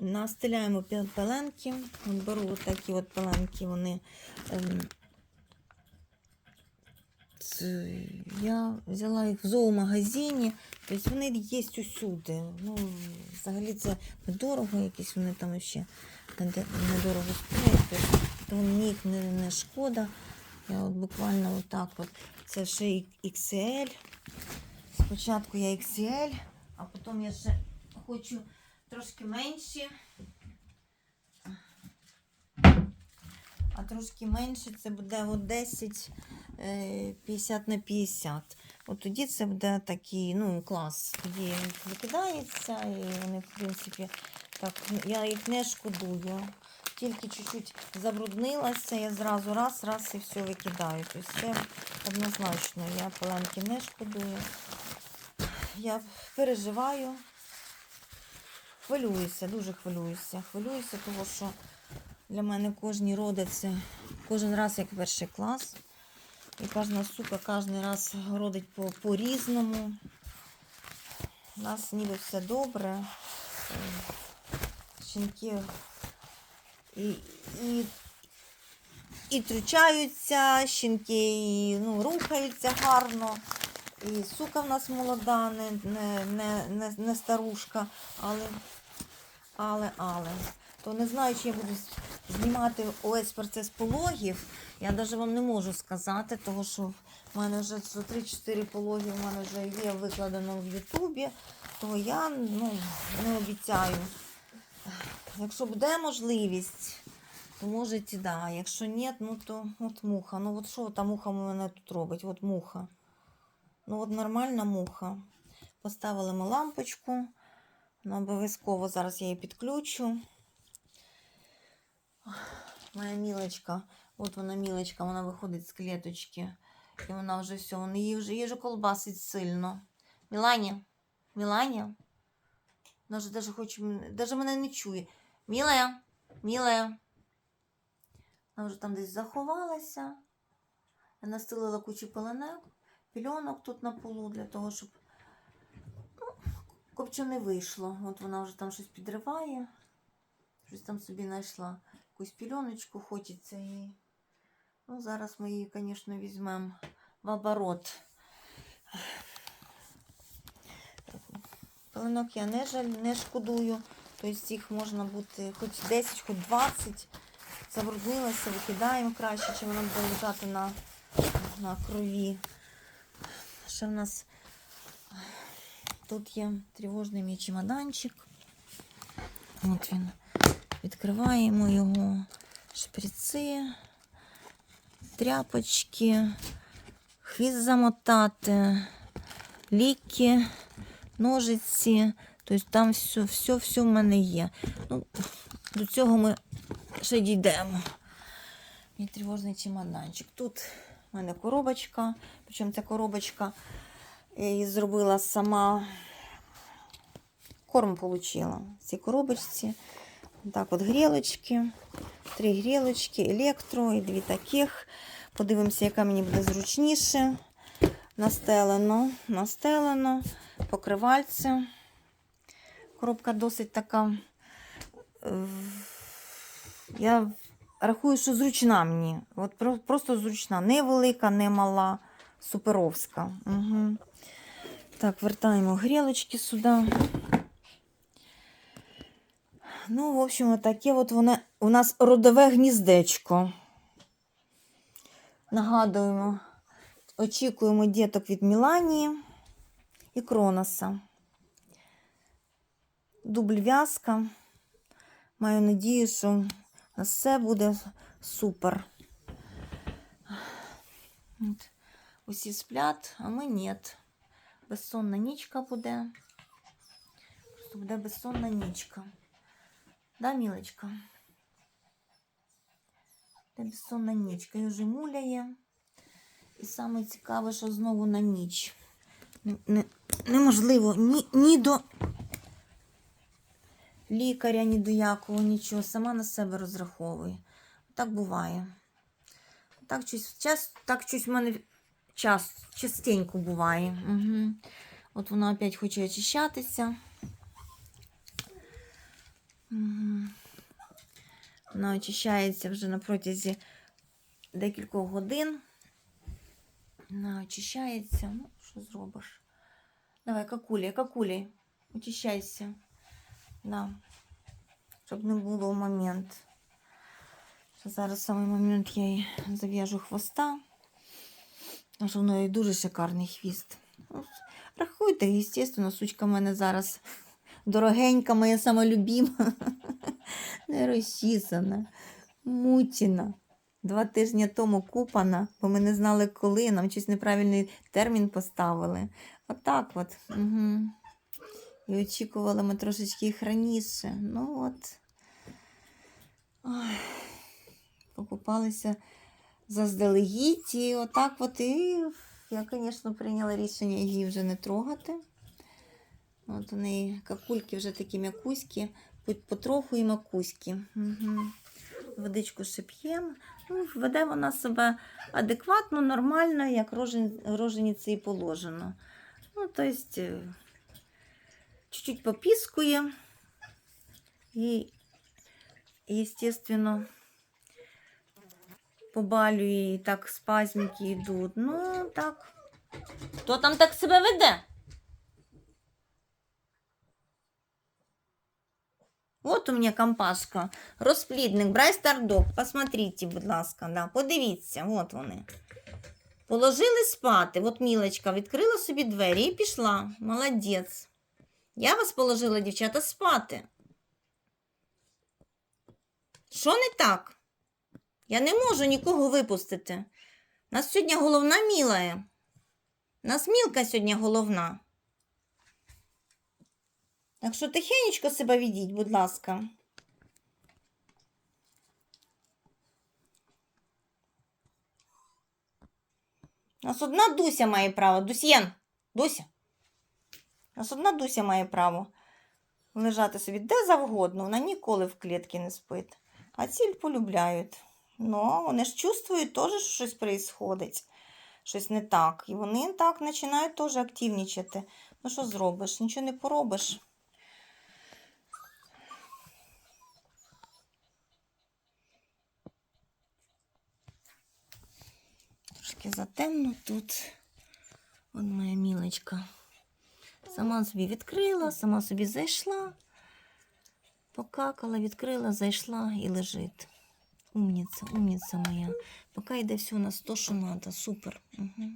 Настеляємо пеленки. Беру такі от пеленки, вони. Ем, я взяла їх в зоомагазині, тобто вони є усюди. Ну, взагалі це недорого, якісь вони там ще недорого стоять, тому мені їх не, не шкода. Я от буквально отак от. Це ще XL. Спочатку я XL, а потім я ще хочу трошки менші. А трошки менше це буде от 10 е, 50 на 50. От тоді це буде такий ну, клас. Тоді викидається і вони, в принципі, так, я їх не шкодую. Тільки чуть-чуть забруднилася, я зразу раз, раз і все викидаю. Тобто це однозначно, я паленки не шкодую. Я переживаю, хвилююся, дуже хвилююся. Хвилююся, тому що для мене кожні роди це кожен раз як перший клас. І кожна сука кожен раз родить по- по-різному. У нас ніби все добре. Е, Жінки і, і, і тручаються, щінки і, ну, рухаються гарно. І сука в нас молода, не, не, не, не, старушка, але, але, але. То не знаю, чи я буду знімати увесь процес пологів. Я навіть вам не можу сказати, тому що в мене вже 3-4 пологи в мене вже є викладено в Ютубі, то я ну, не обіцяю. Якщо буде можливість, то можете, да. Якщо ні, ну то от муха. Ну от що та муха у мене тут робить? От муха. Ну от нормальна муха. Поставили ми лампочку. Ну, обов'язково зараз я її підключу. Моя мілочка, от вона мілочка, вона виходить з клеточки. І вона вже все, вона її вже, її вже колбасить сильно. Мілані, Мілані. Вона вже даже хоче, даже мене не чує. Мілая, мілая. Вона вже там десь заховалася. Я настелила кучу пеленок, пільонок тут на полу для того, щоб ну, копче не вийшло. От вона вже там щось підриває. Щось там собі знайшла. Якусь пільоночку хочеться їй. Ну, зараз ми її, звісно, візьмемо в оборот. Пеленок я не жаль, не шкодую. Тобто їх можна бути хоч 10, хоч 20. Забруднилася, викидаємо краще, чим вона буде лежати на, на крові. Ще в нас тут є тривожний мій чемоданчик. От він. Відкриваємо його шприци, тряпочки, хвіст замотати, ліки, ножиці. Тобто там все, все, все в мене є. Ну, до цього ми ще дійдемо. Мій тривожний чемоданчик. Тут в мене коробочка. Причому ця коробочка я її зробила сама. Корм отримала в цій коробочці. Так, от грілочки. Три грілочки, електро і дві таких. Подивимося, яка мені буде зручніше. Настелено, настелено, покривальце. Коробка досить така. е, Я рахую, що зручна мені. От просто зручна. Не велика, не мала, суперовська. Угу. Так, вертаємо грілочки сюди. Ну, в общем, таке от воно у нас родове гніздечко. Нагадуємо, очікуємо діток від Міланії і Кроноса. Дубль в'язка. Маю надію, що все буде супер. От. Усі сплять, а ми ні. Безсонна нічка буде. Просто буде безсонна нічка. Да, мілочка? Це безсонна нічка. І вже муляє. І саме цікаве, що знову на ніч. Не- не- неможливо ні, ні до лікаря, ні до якого, нічого. Сама на себе розраховує. Так буває. Так щось, час, так щось в мене час, частенько буває. Угу. От вона опять хоче очищатися. Вона очищається вже на протязі декількох годин. Вона очищається. Ну, що зробиш? Давай, какулі, какулі. Очищайся. Да. Щоб не було момент. Що Зараз саме момент я їй зав'яжу хвоста. Тому що в неї дуже шикарний хвіст. Рахуйте, звісно, сучка в мене зараз дорогенька, моя сама любима. Не розчісана, мучена. Два тижні тому купана, бо ми не знали, коли. Нам щось неправильний термін поставили. Отак от. Угу. І очікували ми трошечки їх раніше. Ну от. Ой. Покупалися заздалегідь. І отак от і я, звісно, прийняла рішення її вже не трогати. От у неї какульки вже такі м'якуські, потроху і макуські. Угу. Водичку ще п'ємо. Ну, веде вона себе адекватно, нормально, як рожен- рожениці і положено. Ну, тобто, чуть-чуть попіскує. І, естественно, побалює, і так спазмики йдуть. Ну, так. Хто там так себе веде? От у мене компашка, розплідник, Брайстардок. Посмотрите, будь ласка, да, подивіться, от вони. Положили спати. От Мілочка відкрила собі двері і пішла. Молодець. Я вас положила, дівчата, спати. Що не так? Я не можу нікого випустити. Нас сьогодні головна мілає. Нас мілка сьогодні головна. Так що тихенечко себе ведіть, будь ласка. У нас одна Дуся має право. Дусьєн, Дуся. Нас одна Дуся має право лежати собі де завгодно. Вона ніколи в клітці не спить. А ціль полюбляють. Ну, вони ж чувствують теж, що щось відбувається. Щось не так. І вони так починають теж активнічати. Ну, що зробиш? Нічого не поробиш. Трошки затемно тут. Вон моя мілочка. Сама собі відкрила, сама собі зайшла, покакала, відкрила, зайшла і лежить. Умниця, умниця моя. Поки йде все у нас то, що треба. Супер. Угу.